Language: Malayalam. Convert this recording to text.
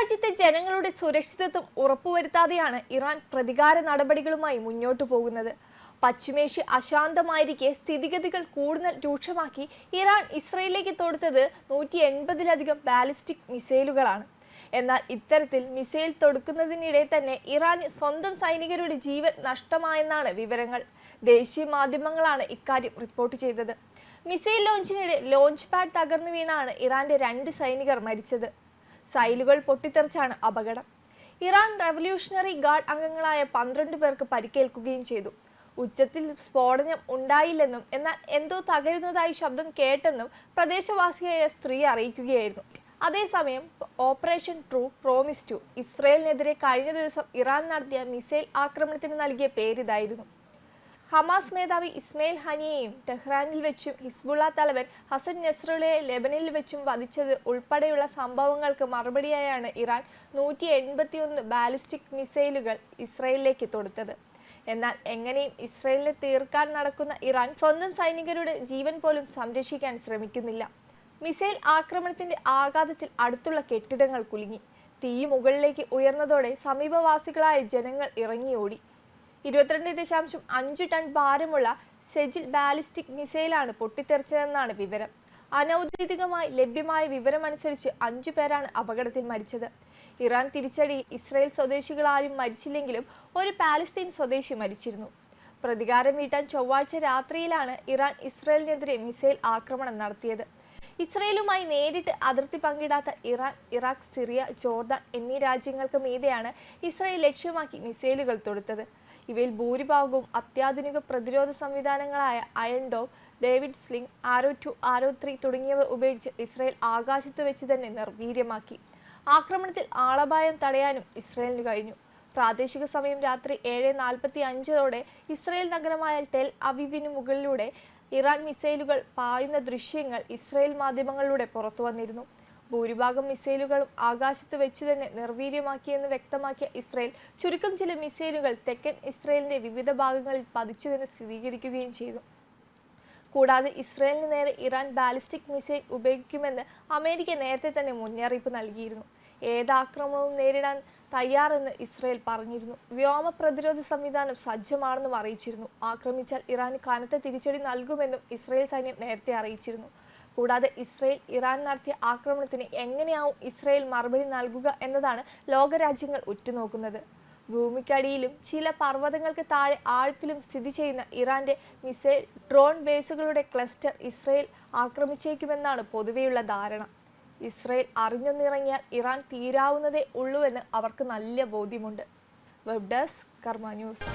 രാജ്യത്തെ ജനങ്ങളുടെ സുരക്ഷിതത്വം ഉറപ്പുവരുത്താതെയാണ് ഇറാൻ പ്രതികാര നടപടികളുമായി മുന്നോട്ടു പോകുന്നത്. പശ്ചിമേഷ്യ അശാന്തമായിരിക്കെ സ്ഥിതിഗതികൾ കൂടുതൽ രൂക്ഷമാക്കി ഇറാൻ ഇസ്രയേലിലേക്ക് തൊടുത്തത് നൂറ്റി എൺപതിലധികം ബാലിസ്റ്റിക് മിസൈലുകളാണ്. എന്നാൽ ഇത്തരത്തിൽ മിസൈൽ തൊടുക്കുന്നതിനിടെ തന്നെ ഇറാൻ സ്വന്തം സൈനികരുടെ ജീവൻ നഷ്ടമായെന്നാണ് വിവരങ്ങൾ. ദേശീയ മാധ്യമങ്ങളാണ് ഇക്കാര്യം റിപ്പോർട്ട് ചെയ്തത്. മിസൈൽ ലോഞ്ചിനിടെ ലോഞ്ച് പാഡ് തകർന്നു വീണാണ് ഇറാന്റെ രണ്ട് സൈനികർ മരിച്ചത്. സൈലുകൾ പൊട്ടിത്തെറിച്ചാണ് അപകടം. ഇറാൻ റവല്യൂഷണറി ഗാർഡ് അംഗങ്ങളായ പന്ത്രണ്ട് പേർക്ക് പരിക്കേൽക്കുകയും ചെയ്തു. ഉച്ചത്തിൽ സ്ഫോടനം ഉണ്ടായില്ലെന്നും എന്നാൽ എന്തോ തകരുന്നതായി ശബ്ദം കേട്ടെന്നും പ്രദേശവാസിയായ സ്ത്രീ അറിയിക്കുകയായിരുന്നു. അതേസമയം ഓപ്പറേഷൻ ട്രൂ പ്രോമിസ് ടു ഇസ്രയേലിനെതിരെ കഴിഞ്ഞ ദിവസം ഇറാൻ നടത്തിയ മിസൈൽ ആക്രമണത്തിന് നൽകിയ പേരിതായിരുന്നു. ഹമാസ് മേധാവി ഇസ്മയിൽ ഹനിയെയും ടെഹ്റാനിൽ വെച്ചും ഹിസ്ബുള്ള തലവൻ ഹസൻ നെസ്രുളയെ ലെബനിൽ വെച്ചും വധിച്ചത് ഉൾപ്പെടെയുള്ള സംഭവങ്ങൾക്ക് മറുപടിയായാണ് ഇറാൻ നൂറ്റി എൺപത്തിയൊന്ന് ബാലിസ്റ്റിക് മിസൈലുകൾ ഇസ്രയേലിലേക്ക് തൊടുത്തത്. എന്നാൽ എങ്ങനെയും ഇസ്രയേലിനെ തീർക്കാൻ നടക്കുന്ന ഇറാൻ സ്വന്തം സൈനികരുടെ ജീവൻ പോലും സംരക്ഷിക്കാൻ ശ്രമിക്കുന്നില്ല. മിസൈൽ ആക്രമണത്തിന്റെ ആഘാതത്തിൽ അടുത്തുള്ള കെട്ടിടങ്ങൾ കുലുങ്ങി. തീ മുകളിലേക്ക് ഉയർന്നതോടെ സമീപവാസികളായ ജനങ്ങൾ ഇറങ്ങിയോടി. ഇരുപത്തിരണ്ട് ദശാംശം അഞ്ച് ടൺ ഭാരമുള്ള സെജിൽ ബാലിസ്റ്റിക് മിസൈലാണ് പൊട്ടിത്തെറിച്ചതെന്നാണ് വിവരം. അനൌദ്യോഗികമായി ലഭ്യമായ വിവരമനുസരിച്ച് അഞ്ചു പേരാണ് അപകടത്തിൽ മരിച്ചത്. ഇറാൻ തിരിച്ചടിയിൽ ഇസ്രായേൽ സ്വദേശികൾ ആരും മരിച്ചില്ലെങ്കിലും ഒരു പാലസ്തീൻ സ്വദേശി മരിച്ചിരുന്നു. പ്രതികാരം വീട്ടാൻ ചൊവ്വാഴ്ച രാത്രിയിലാണ് ഇറാൻ ഇസ്രായേലിനെതിരെ മിസൈൽ ആക്രമണം നടത്തിയത്. ഇസ്രയേലുമായി നേരിട്ട് അതിർത്തി പങ്കിടാത്ത ഇറാൻ ഇറാഖ് സിറിയ ജോർദാൻ എന്നീ രാജ്യങ്ങൾക്ക് മീതെയാണ് ഇസ്രയേൽ ലക്ഷ്യമാക്കി മിസൈലുകൾ തൊടുത്തത്. ഇവയിൽ ഭൂരിഭാഗവും അത്യാധുനിക പ്രതിരോധ സംവിധാനങ്ങളായ Iron Dome David Sling Arrow two Arrow three തുടങ്ങിയവ ഉപയോഗിച്ച് ഇസ്രയേൽ ആകാശത്ത് വെച്ച് തന്നെ നിർവീര്യമാക്കി. ആക്രമണത്തിൽ ആളപായം തടയാനും ഇസ്രയേലിന് കഴിഞ്ഞു. പ്രാദേശിക സമയം രാത്രി ഏഴ് നാൽപ്പത്തി അഞ്ചോടെ ഇസ്രയേൽ നഗരമായ ടെൽ അവിവിന് മുകളിലൂടെ ഇറാൻ മിസൈലുകൾ പായുന്ന ദൃശ്യങ്ങൾ ഇസ്രയേൽ മാധ്യമങ്ങളിലൂടെ പുറത്തു വന്നിരുന്നു. ഭൂരിഭാഗം മിസൈലുകളും ആകാശത്ത് വെച്ച് തന്നെ നിർവീര്യമാക്കിയെന്ന് വ്യക്തമാക്കിയ ഇസ്രയേൽ ചുരുക്കം ചില മിസൈലുകൾ തെക്കൻ ഇസ്രയേലിന്റെ വിവിധ ഭാഗങ്ങളിൽ പതിച്ചുവെന്ന് സ്ഥിരീകരിക്കുകയും ചെയ്തു. കൂടാതെ ഇസ്രയേലിന് നേരെ ഇറാൻ ബാലിസ്റ്റിക് മിസൈൽ ഉപയോഗിക്കുമെന്ന് അമേരിക്ക നേരത്തെ തന്നെ മുന്നറിയിപ്പ് നൽകിയിരുന്നു. ഏത് ആക്രമണവും നേരിടാൻ തയ്യാറെന്ന് ഇസ്രയേൽ പറഞ്ഞിരുന്നു. വ്യോമ പ്രതിരോധ സംവിധാനം സജ്ജമാണെന്നും അറിയിച്ചിരുന്നു. ആക്രമിച്ചാൽ ഇറാന് കനത്ത തിരിച്ചടി നൽകുമെന്നും ഇസ്രയേൽ സൈന്യം നേരത്തെ അറിയിച്ചിരുന്നു. കൂടാതെ ഇസ്രയേൽ ഇറാൻ നടത്തിയ ആക്രമണത്തിന് എങ്ങനെയാവും ഇസ്രയേൽ മറുപടി നൽകുക എന്നതാണ് ലോകരാജ്യങ്ങൾ ഉറ്റുനോക്കുന്നത്. ഭൂമിക്കടിയിലും ചില പർവതങ്ങൾക്ക് താഴെ ആഴത്തിലും സ്ഥിതി ചെയ്യുന്ന ഇറാന്റെ മിസൈൽ ഡ്രോൺ ബേസുകളുടെ ക്ലസ്റ്റർ ഇസ്രയേൽ ആക്രമിച്ചേക്കുമെന്നാണ് പൊതുവെയുള്ള ധാരണ. ഇസ്രയേൽ അറിഞ്ഞൊന്നിറങ്ങിയാൽ ഇറാൻ തീരാവുന്നതേ ഉള്ളൂ എന്ന് അവർക്ക് നല്ല ബോധ്യമുണ്ട്. വെബ് ഡെസ്ക് കർമ്മ ന്യൂസ്